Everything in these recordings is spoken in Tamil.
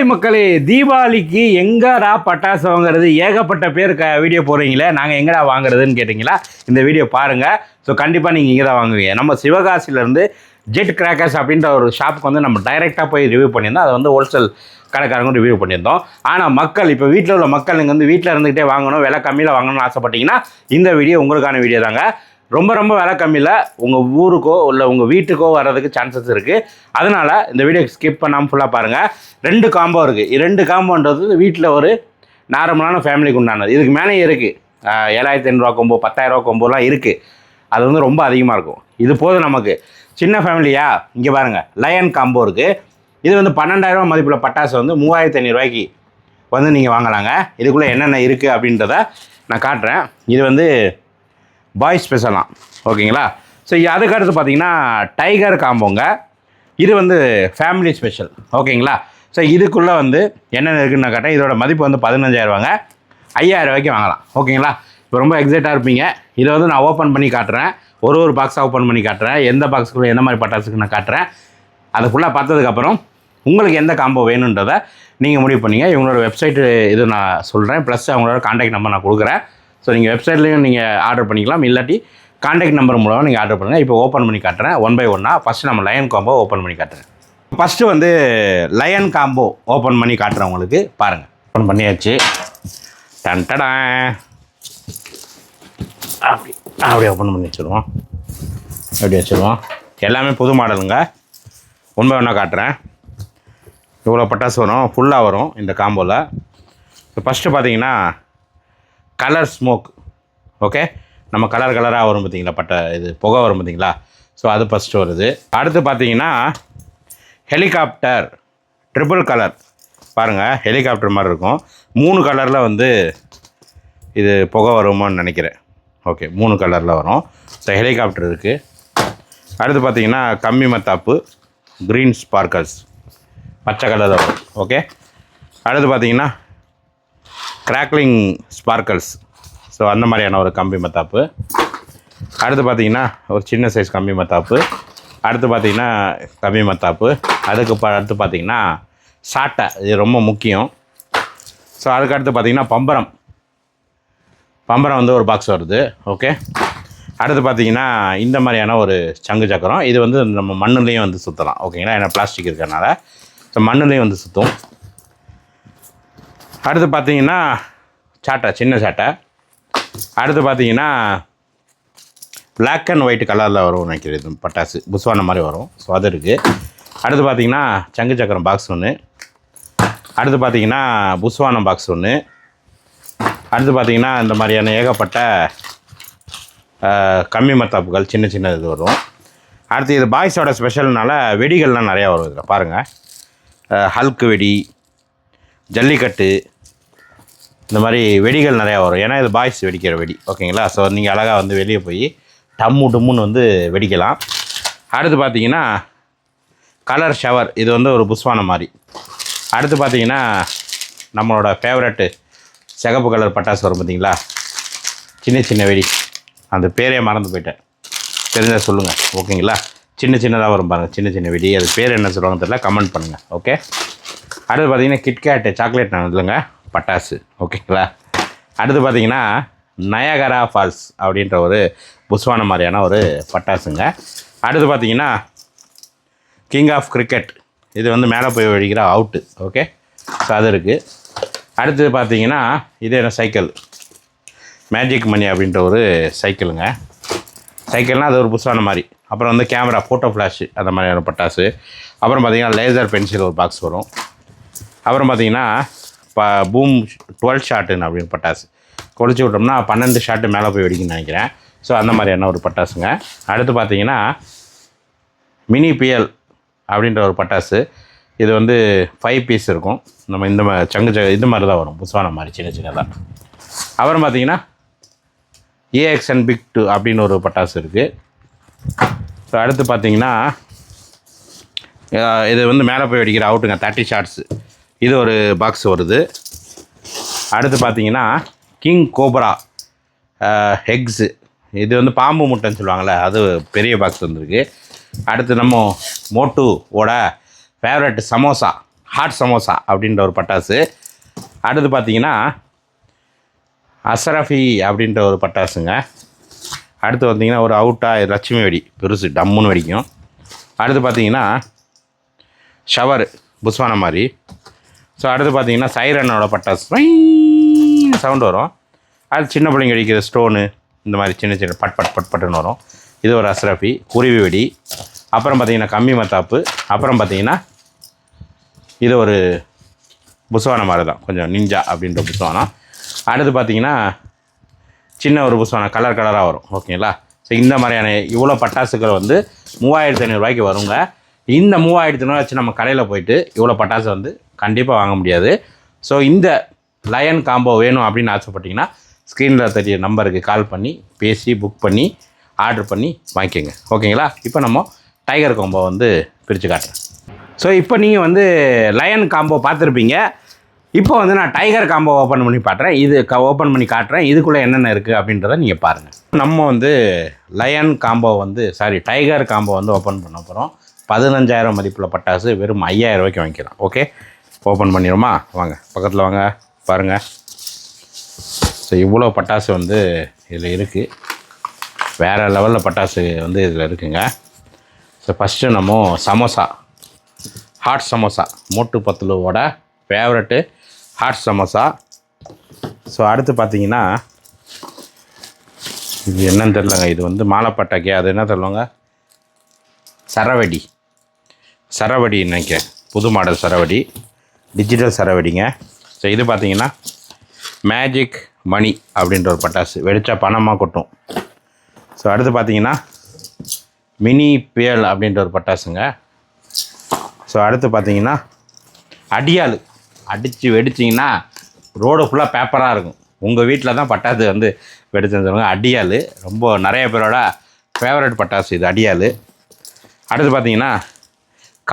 ஹாய் மக்களே தீபாவளிக்கு எங்கடா பட்டாசு வாங்குறது ஏகப்பட்ட பேர் க வீடியோ போடுறீங்களே நாங்கள் எங்கடா வாங்குறதுன்னு கேட்டிங்களா? இந்த வீடியோ பாருங்கள் ஸோ கண்டிப்பாக நீங்கள் இங்கே தான் வாங்குவீங்க. நம்ம சிவகாசியிலேருந்து ஜெட் கிராக்கர்ஸ் அப்படின்ற ஒரு ஷாப்புக்கு வந்து நம்ம டைரெக்டாக போய் ரிவ்யூ பண்ணியிருந்தோம். அதை வந்து ஹோல்சேல் கடைக்காரங்க ரிவ்யூ பண்ணியிருந்தோம். ஆனால் மக்கள் இப்போ வீட்டில் உள்ள மக்கள் இங்கே வந்து வீட்டில் இருந்துக்கிட்டே வாங்கணும் விலை கம்மியில் வாங்கணும்னு ஆசைப்பட்டீங்கன்னா இந்த வீடியோ உங்களுக்கான வீடியோ தாங்க. ரொம்ப ரொம்ப விலை கம்மியில் உங்கள் ஊருக்கோ இல்லை உங்கள் வீட்டுக்கோ வர்றதுக்கு சான்சஸ் இருக்குது அதனால் இந்த வீடியோ ஸ்கிப் பண்ணாமல் ஃபுல்லாக பாருங்கள் ரெண்டு காம்போ இருக்குது ரெண்டு காம்போன்றது வீட்டில் ஒரு நார்மலான ஃபேமிலிக்கு உண்டானது. இதுக்கு மேலே இருக்குது ஏழாயிரத்தி ஐநூறுரூவா கொம்போ பத்தாயிரரூவா கொம்போலாம் இருக்குது அது வந்து ரொம்ப அதிகமாக இருக்கும். இது போதும் நமக்கு. சின்ன ஃபேமிலியா இங்கே பாருங்கள் லயன் காம்போ இருக்குது இது வந்து பன்னெண்டாயிரரூவா மதிப்பில் பட்டாசு வந்து மூவாயிரத்தி ஐநூறுரூவாய்க்கு வந்து நீங்கள் வாங்கலாங்க. இதுக்குள்ளே என்னென்ன இருக்குது அப்படின்றத நான் காட்டுறேன். இது வந்து பாய்ஸ் பேசலாம் ஓகேங்களா? ஸோ அதுக்கடுத்து பார்த்தீங்கன்னா டைகர் காம்போங்க. இது வந்து ஃபேமிலி ஸ்பெஷல் ஓகேங்களா? ஸோ இதுக்குள்ளே வந்து என்னென்ன இருக்குன்னு கேட்டால் இதோட மதிப்பு வந்து பதினஞ்சாயிரரூவாங்க ஐயாயிரம் ரூபாய்க்கு வாங்கலாம். ஓகேங்களா? இப்போ ரொம்ப எக்ஸைட்டாக இருப்பீங்க. இதை வந்து நான் ஓப்பன் பண்ணி காட்டுறேன். ஒரு ஒரு பாக்ஸாக ஓப்பன் பண்ணி காட்டுறேன். எந்த பாக்ஸுக்குள்ளே எந்த மாதிரி பட்டாசுக்கு நான் காட்டுறேன். அதை ஃபுல்லாக பார்த்ததுக்கப்புறம் உங்களுக்கு எந்த காம்போ வேணுன்றதை நீங்கள் முடிவு பண்ணீங்க. இவங்களோட வெப்சைட்டு இது நான் சொல்கிறேன் ப்ளஸ் அவங்களோட காண்டாக்ட் நம்பர் நான் கொடுக்குறேன். ஸோ நீங்கள் வெப்சைட்லேயும் நீங்கள் ஆர்டர் பண்ணிக்கலாம். இல்லாட்டி காண்டாக்ட் நம்பர் மூலமாக நீங்கள் ஆர்டர் பண்ணுங்கள் இப்போ ஓப்பன் பண்ணி காட்டுறேன். ஒன் பை ஒன்னாக ஃபஸ்ட்டு நம்ம லயன் காம்போ ஓப்பன் பண்ணி காட்டுறேன். ஃபஸ்ட்டு வந்து லயன் காம்போ ஓப்பன் பண்ணி காட்டுறேன் உங்களுக்கு. பாருங்கள் ஓப்பன் பண்ணியாச்சு. டன் டடா அப்படி அப்படியே ஓப்பன் பண்ணி வச்சுருவோம். அப்படி வச்சுருவோம். எல்லாமே புது மாடலுங்க உண்மை ஒன்றா காட்டுறேன். இவ்வளோ பட்டாசு வரும். ஃபுல்லாக வரும் இந்த காம்போவில் இப்போ ஃபஸ்ட்டு பார்த்தீங்கன்னா கலர் ஸ்மோக் ஓகே நம்ம கலர் கலராக வரும் பார்த்தீங்களா? பட்டை இது புகை வரும் பார்த்தீங்களா? ஸோ அது ஃபஸ்ட்டு வருது. அடுத்து பார்த்தீங்கன்னா ஹெலிகாப்டர் ட்ரிபிள் கலர் பாருங்கள் ஹெலிகாப்டர் மாதிரி இருக்கும். மூணு கலரில் வந்து இது புகை வருமான்னு நினைக்கிறேன். ஓகே மூணு கலரில் வரும். ஸோ ஹெலிகாப்டர் இருக்குது அடுத்து பார்த்தீங்கன்னா கம்மி மத்தாப்பு. க்ரீன் ஸ்பார்க்கல்ஸ் பச்சை கலரில் வரும். ஓகே அடுத்து பார்த்தீங்கன்னா கிராக்லிங் ஸ்பார்க்கல்ஸ் ஸோ அந்த மாதிரியான ஒரு கம்பி மத்தாப்பு. அடுத்து பார்த்தீங்கன்னா ஒரு சின்ன சைஸ் கம்பி மத்தாப்பு. அடுத்து பார்த்தீங்கன்னா கம்பி மத்தாப்பு. அதுக்கு ப அடுத்து பார்த்தீங்கன்னா சாட்டை. இது ரொம்ப முக்கியம். ஸோ அதுக்கு அடுத்து பார்த்தீங்கன்னா பம்பரம். பம்பரம் வந்து ஒரு பாக்ஸ் வருது. ஓகே அடுத்து பார்த்தீங்கன்னா இந்த மாதிரியான ஒரு சங்கு சக்கரம். இது வந்து நம்ம மண்ணுலேயும் வந்து சுற்றலாம் ஓகேங்களா ஏன்னா பிளாஸ்டிக் இருக்கிறனால ஸோ மண்ணுலேயும் வந்து சுற்றும் அடுத்து பார்த்தீங்கன்னா சாட்டை சின்ன சாட்டை. அடுத்து பார்த்தீங்கன்னா பிளாக் அண்ட் ஒயிட் கலரில் வரும் நினைக்கிறது இது பட்டாசு புஸ்வான மாதிரி வரும். ஸோ அது இருக்குது அடுத்து பார்த்தீங்கன்னா சங்கு சக்கரம் பாக்ஸ் ஒன்று அடுத்து பார்த்தீங்கன்னா புஸ்வானம் பாக்ஸ் ஒன்று அடுத்து பார்த்தீங்கன்னா இந்த மாதிரியான ஏகப்பட்ட கம்மி மத்தாப்புகள் சின்ன சின்ன இது வரும். அடுத்து இது பாய்ஸோட ஸ்பெஷல்னால வெடிகள்லாம் நிறையா வரும் இதில். பாருங்கள் ஹல்க் வெடி ஜல்லிக்கட்டு இந்த மாதிரி வெடிகள் நிறையா வரும். ஏன்னா இது பாய்ஸ் வெடிக்கிற வெடி. ஓகேங்களா? ஸோ நீங்கள் அழகாக வந்து வெளியே போய் டம்மு டம்முன்னு வந்து வெடிக்கலாம். அடுத்து பார்த்தீங்கன்னா கலர் ஷவர் இது வந்து ஒரு புஸ்வானம் மாதிரி. அடுத்து பார்த்தீங்கன்னா நம்மளோட ஃபேவரட்டு சிகப்பு கலர் பட்டாசு வரும் பார்த்தீங்களா சின்ன சின்ன வெடி. அந்த பேரே மறந்து போயிட்டேன். தெரிஞ்சால் சொல்லுங்கள் ஓகேங்களா? சின்ன சின்னதாக வரும் பாருங்கள் சின்ன சின்ன வெடி. அது பேர் என்ன சொல்லுவாங்க தெரியல. கமெண்ட் பண்ணுங்கள் ஓகே அடுத்து பார்த்தீங்கன்னா கிட்கேட்டு சாக்லேட் நான் இல்லைங்க பட்டாசு ஓகேங்களா அடுத்து பார்த்தீங்கன்னா நயகரா ஃபால்ஸ் அப்படின்ற ஒரு புஸ்வான மாதிரியான ஒரு பட்டாசுங்க. அடுத்து பார்த்தீங்கன்னா கிங் ஆஃப் கிரிக்கெட் இது வந்து மேலே போய் வெடிக்கிற அவுட்டு ஓகே ஸோ அது இருக்குது அடுத்து பார்த்தீங்கன்னா இது என்ன சைக்கிள் மேஜிக் மணி அப்படின்ற ஒரு சைக்கிளுங்க சைக்கிள்னால் அது ஒரு புதுசான மாதிரி. அப்புறம் வந்து கேமரா ஃபோட்டோ ஃப்ளாஷ் அந்த மாதிரியான பட்டாசு. அப்புறம் பார்த்தீங்கன்னா லேசர் பென்சில் ஒரு பாக்ஸ் வரும். அப்புறம் பார்த்தீங்கன்னா ப பூம் டுவெல் ஷாட்டுன்னு அப்படின்னு பட்டாசு. கொளிச்சு விட்டோம்னா பன்னெண்டு ஷாட்டு மேலே போய் வெடிக்குன்னு நினைக்கிறேன். ஸோ அந்த மாதிரியான ஒரு பட்டாசுங்க. அடுத்து பார்த்தீங்கன்னா மினி பிஎல் அப்படின்ற ஒரு பட்டாசு. இது வந்து ஃபைவ் பீஸ் இருக்கும். நம்ம இந்த மாதிரி சங்கு ச இது மாதிரி தான் வரும் புதுசான மாதிரி சின்ன சின்னதாக அப்புறம் பார்த்தீங்கன்னா ஏஎக்ஸ்என் பிக் டூ அப்படின்னு ஒரு பட்டாசு இருக்குது ஸோ அடுத்து பார்த்தீங்கன்னா இது வந்து மேலே போய் வெடிக்கிற அவுட்டுங்க தேர்ட்டி ஷார்ட்ஸு இது ஒரு பாக்ஸ் வருது. அடுத்து பார்த்தீங்கன்னா கிங் கோப்ரா ஹெக்ஸு இது வந்து பாம்பு முட்டைன்னு சொல்லுவாங்கள்ல அது பெரிய பாக்ஸ் வந்திருக்கு. அடுத்து நம்ம மோட்டுவோட ஃபேவரட் சமோசா ஹாட் சமோசா அப்படின்ற ஒரு பட்டாசு. அடுத்து பார்த்தீங்கன்னா அசரஃபி அப்படின்ற ஒரு பட்டாசுங்க. அடுத்து பார்த்தீங்கன்னா ஒரு அவுட்டா லட்சுமி வெடி பெருசு டம்முன்னு வெடிக்கும். அடுத்து பார்த்தீங்கன்னா ஷவர் புஸ்வான மாதிரி. ஸோ அடுத்து பார்த்தீங்கன்னா சைரனோட பட்டாசு. சவுண்ட் வரும். அது சின்ன பிள்ளைங்க அடிக்கிற ஸ்டோனு இந்த மாதிரி சின்ன சின்ன பட் பட் பட் பட்டுன்னு வரும். இது ஒரு அஸ்ரஃபி குருவி வெடி. அப்புறம் பார்த்தீங்கன்னா கம்மி மத்தாப்பு. அப்புறம் பார்த்தீங்கன்னா இது ஒரு புஸ்வானம் மாதிரி தான் கொஞ்சம் நிஞ்சா அப்படின்ற புஸ்வானம். அடுத்து பார்த்தீங்கன்னா சின்ன ஒரு புஸ்வானம் கலர் கலராக வரும். ஓகேங்களா ஸோ இந்த மாதிரியான இவ்வளோ பட்டாசுகள் வந்து மூவாயிரத்தி ஐநூறுரூவாய்க்கு வருங்க. இந்த மூவாயிரத்தி ஐநூறுவா வச்சு நம்ம கடையில் போயிட்டு இவ்வளோ பட்டாசு வந்து கண்டிப்பாக வாங்க முடியாது. ஸோ இந்த லயன் காம்போ வேணும் அப்படின்னு ஆசைப்பட்டீங்கன்னா ஸ்க்ரீனில் தெரிய நம்பருக்கு கால் பண்ணி பேசி புக் பண்ணி ஆர்டர் பண்ணி வாங்கிக்கோங்க. ஓகேங்களா? இப்போ நம்ம டைகர் காம்போ வந்து பிரித்து காட்டுறேன் ஸோ இப்போ நீங்கள் வந்து லயன் காம்போ பார்த்துருப்பீங்க. இப்போ வந்து நான் டைகர் காம்போ ஓப்பன் பண்ணி பாட்டுறேன் இது க ஓப்பன் பண்ணி காட்டுறேன். இதுக்குள்ளே என்னென்ன இருக்குது அப்படின்றத நீங்கள் பாருங்கள் நம்ம வந்து லயன் காம்போ வந்து சாரி டைகர் காம்போ வந்து ஓப்பன் பண்ண போகிறோம் பதினஞ்சாயிரம் மதிப்புள்ள பட்டாசு வெறும் ஐயாயிரம் ரூபாய்க்கு வாங்கிக்கலாம் ஓகே ஓப்பன் பண்ணிடுமா வாங்க பக்கத்தில் வாங்க பாருங்கள் ஸோ இவ்வளோ பட்டாசு வந்து இதில் இருக்குது வேறு லெவலில் பட்டாசு வந்து இதில் இருக்குங்க. ஸோ ஃபஸ்ட்டு நம்ம சமோசா ஹாட் சமோசா மூட்டு பத்துலுவோட ஃபேவரெட்டு ஹாட் சமோசா. ஸோ அடுத்து பார்த்தீங்கன்னா இது என்னன்னு தெரிலங்க இது வந்து மாலைப்பட்டாக்கே அது என்ன சொல்லுவாங்க? சரவடி. சரவடி நினைக்கிறேன். புது மாடல் சரவடி. டிஜிட்டல் சரவெடிங்க. ஸோ இது பார்த்தீங்கன்னா மேஜிக் மணி அப்படின்ற ஒரு பட்டாசு. வெடித்தா பணமாக கொட்டும். ஸோ அடுத்து பார்த்தீங்கன்னா மினி பேல் அப்படின்ற ஒரு பட்டாசுங்க. ஸோ அடுத்து பார்த்தீங்கன்னா அடியாள். அடித்து வெடிச்சிங்கன்னா ரோடு ஃபுல்லாக பேப்பராக இருக்கும். உங்கள் வீட்டில் தான் பட்டாசு வந்து வெடிச்சிருந்தவங்க அடியாள். ரொம்ப நிறைய பேரோட ஃபேவரட் பட்டாசு இது அடியாள். அடுத்து பார்த்தீங்கன்னா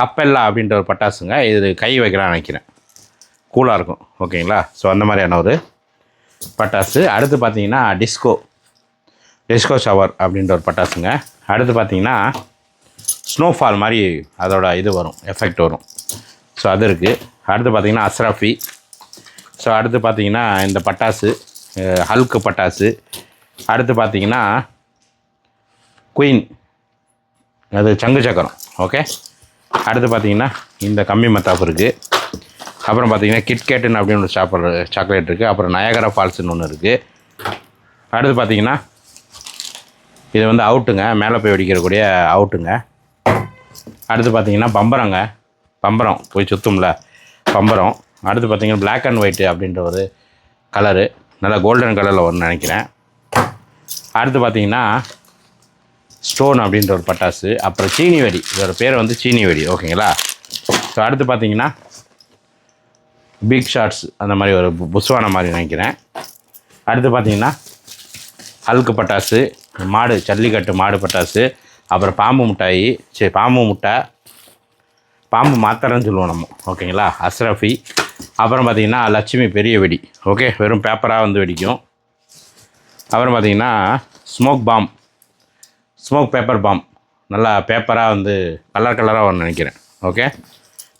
கப்பெல்லா அப்படின்ற ஒரு பட்டாசுங்க. இது கை வைக்கலாம்னு நினைக்கிறேன் கூலாக இருக்கும். ஓகேங்களா? ஸோ அந்த மாதிரியான ஒரு பட்டாசு. அடுத்து பார்த்தீங்கன்னா டிஸ்கோ டிஸ்கோ ஷவர் அப்படின்ற ஒரு பட்டாசுங்க. அடுத்து பார்த்தீங்கன்னா ஸ்னோஃபால் மாதிரி அதோட இது வரும். எஃபெக்ட் வரும். ஸோ அது இருக்குது அடுத்து பார்த்திங்கன்னா அஸ்ராஃபி ஸோ அடுத்து பார்த்திங்கன்னா இந்த பட்டாசு அஹ், பட்டாசு. அடுத்து பார்த்தீங்கன்னா குயின் அது சங்கு சக்கரம். ஓகே அடுத்து பார்த்தீங்கன்னா இந்த கம்மி மத்தாப்பு இருக்குது அப்புறம் பார்த்தீங்கன்னா கிட்கேட்டுன்னு அப்படின்னு ஒரு சாப்பிட்ற சாக்லேட் இருக்குது அப்புறம் நயகரா ஃபால்ஸ்னு ஒன்று இருக்குது அடுத்து பார்த்தீங்கன்னா இது வந்து அவுட்டுங்க மேலே போய் வெடிக்கிறக்கூடிய அவுட்டுங்க அடுத்து பார்த்தீங்கன்னா பம்பரங்க. பம்பரம். போய் சுத்தும்ல. பம்பரம். அடுத்து பார்த்தீங்கன்னா பிளாக் அண்ட் ஒயிட்டு அப்படின்ற ஒரு கலரு நல்லா கோல்டன் கலரில் வரும்னு நினைக்கிறேன். அடுத்து பார்த்தீங்கன்னா ஸ்டோன் அப்படின்ற ஒரு பட்டாசு. அப்புறம் சீனி வெடி. இதோட பேர் வந்து சீனி வெடி. ஓகேங்களா? ஸோ அடுத்து பார்த்தீங்கன்னா பிக் ஷாட்ஸ் அந்த மாதிரி ஒரு பு- புஸ்வான மாதிரி நினைக்கிறேன். அடுத்து பார்த்தீங்கன்னா அழுக்கு பட்டாசு மாடு ஜல்லிக்கட்டு மாடு பட்டாசு அப்புறம் பாம்பு மிட்டாயி சரி பாம்பு முட்டை பாம்பு மாத்திரன்னு சொல்லுவோம் நம்ம. ஓகேங்களா? அஸ்ரஃபி. அப்புறம் பார்த்தீங்கன்னா லட்சுமி பெரிய வெடி. ஓகே? வெறும் பேப்பராக வந்து வெடிக்கும். அப்புறம் பார்த்தீங்கன்னா smoke bomb smoke paper bomb நல்லா பேப்பராக வந்து கலர் கலராக வரும்னு நினைக்கிறேன். ஓகே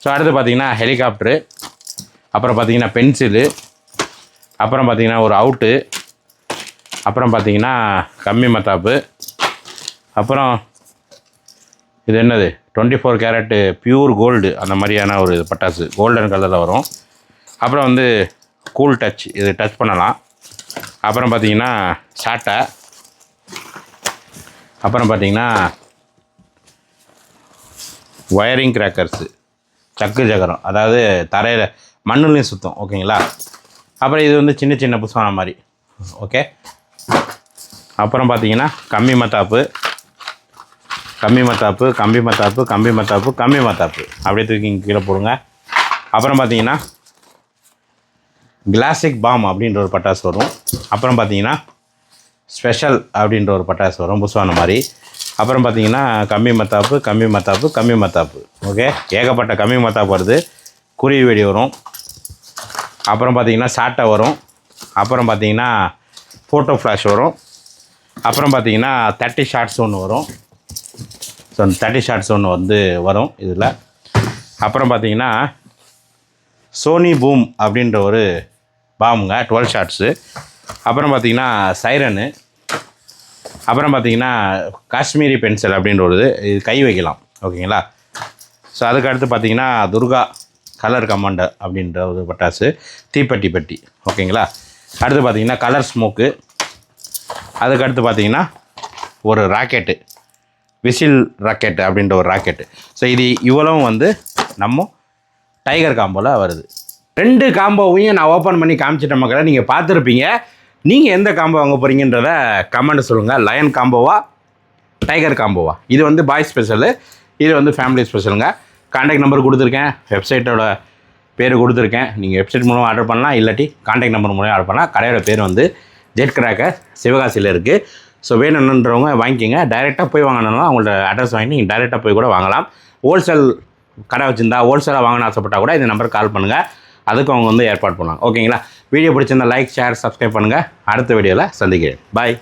ஸோ அடுத்து பார்த்தீங்கன்னா ஹெலிகாப்டரு அப்புறம் பார்த்தீங்கன்னா பென்சிலு அப்புறம் பார்த்தீங்கன்னா ஒரு அவுட்டு அப்புறம் பார்த்தீங்கன்னா கம்மி மத்தாப்பு அப்புறம் இது என்னது? Twenty four carat pure gold அந்த மாதிரியான ஒரு பட்டாசு கோல்டன் கலரில் வரும். அப்புறம் வந்து கூல் டச் இது டச் பண்ணலாம். அப்புறம் பார்த்தீங்கன்னா சாட்டை அப்புறம் பார்த்தீங்கன்னா ஒயரிங் கிராக்கர்ஸு சக்கு ஜகரம் அதாவது தரையில் மண்ணுலையும் சுத்தம் ஓகேங்களா? அப்புறம் இது வந்து சின்ன சின்ன புஸ்வான மாதிரி ஓகே? அப்புறம் பார்த்தீங்கன்னா கம்மி மத்தாப்பு கம்மி மத்தாப்பு கம்பி மத்தாப்பு கம்பி மத்தாப்பு கம்மி மத்தாப்பு. அப்படியே தூக்கி கீழே போடுங்க. அப்புறம் பார்த்தீங்கன்னா கிளாசிக் பாம் அப்படின்ற ஒரு பட்டாசு வரும். அப்புறம் பார்த்தீங்கன்னா ஸ்பெஷல் அப்படின்ற ஒரு பட்டாசு வரும் புஸ்வான மாதிரி. அப்புறம் பார்த்தீங்கன்னா கம்மி மத்தாப்பு கம்மி மத்தாப்பு கம்மி மத்தாப்பு. ஓகே? ஏகப்பட்ட கம்மி மத்தாப்பு வருது. குருவி வெடி வரும். அப்புறம் பார்த்தீங்கன்னா சாட்டை வரும். அப்புறம் பார்த்தீங்கன்னா ஃபோட்டோ ஃப்ளாஷ் வரும். அப்புறம் பார்த்தீங்கன்னா தேர்ட்டி ஷார்ட்ஸ் ஒன்று வரும். ஸோ அந்த தேர்ட்டி ஷார்ட்ஸ் ஒன்று வந்து வரும் இதில். அப்புறம் பார்த்தீங்கன்னா சோனி பூம் அப்படின்ற ஒரு பாமுங்க டுவெல் ஷார்ட்ஸு அப்புறம் பார்த்தீங்கன்னா சைரனு அப்புறம் பார்த்தீங்கன்னா காஷ்மீரி பென்சில் அப்படின்ற ஒரு இது கை வைக்கலாம் ஓகேங்களா ஸோ அதுக்கு அடுத்து பார்த்திங்கன்னா துர்கா கலர் கமாண்டர் அப்படின்ற ஒரு பட்டாசு தீப்பெட்டி பெட்டி ஓகேங்களா அடுத்து பார்த்திங்கன்னா கலர் ஸ்மோக்கு அதுக்கு அடுத்து ஒரு ராக்கெட்டு விசில் ராக்கெட் அப்படின்ற ஒரு ராக்கெட்டு ஸோ இது இவ்வளவும் வந்து நம்ம டைகர் காம்போவில் வருது. ரெண்டு காம்போவையும் நான் ஓப்பன் பண்ணி காமிச்சிட்ட மக்களை நீங்கள் பார்த்துருப்பீங்க. நீங்கள் எந்த காம்போ வாங்க போகிறீங்கன்றத கமெண்ட் சொல்லுங்கள் லயன் காம்போவா டைகர் காம்போவா இது வந்து பாய் ஸ்பெஷலு இது வந்து ஃபேமிலி ஸ்பெஷலுங்க காண்டாக்ட் நம்பர் கொடுத்துருக்கேன். வெப்சைட்டோட பேர் கொடுத்துருக்கேன். நீங்கள் வெப்சைட் மூலம் ஆர்டர் பண்ணலாம். இல்லாட்டி காண்டாக்ட் நம்பர் மூலம் ஆர்டர் பண்ணலாம். கடையோட பேர் வந்து ஜெட் கிராக்கர் சிவகாசியில் இருக்குது ஸோ வேணுன்றவங்க வாங்கிக்கிங்க. டைரெக்டாக போய் வாங்கினாலும் அவங்களோட அட்ரஸ் வாங்கி நீங்கள் டைரெக்டாக போய் கூட வாங்கலாம். ஹோல்சேல் கடை வச்சுருந்தா ஹோல்சேலாக வாங்கணும்னு ஆசைப்பட்டால் கூட இந்த நம்பருக்கு கால் பண்ணுங்கள் அதுக்கு அவங்க வந்து ஏற்பாடு பண்ணுவாங்க ஓகேங்களா வீடியோ பிடிச்சிருந்தா லைக் ஷேர் சப்ஸ்கிரைப் பண்ணுங்கள் அடுத்த வீடியோவில் சந்திக்கிறேன். பாய்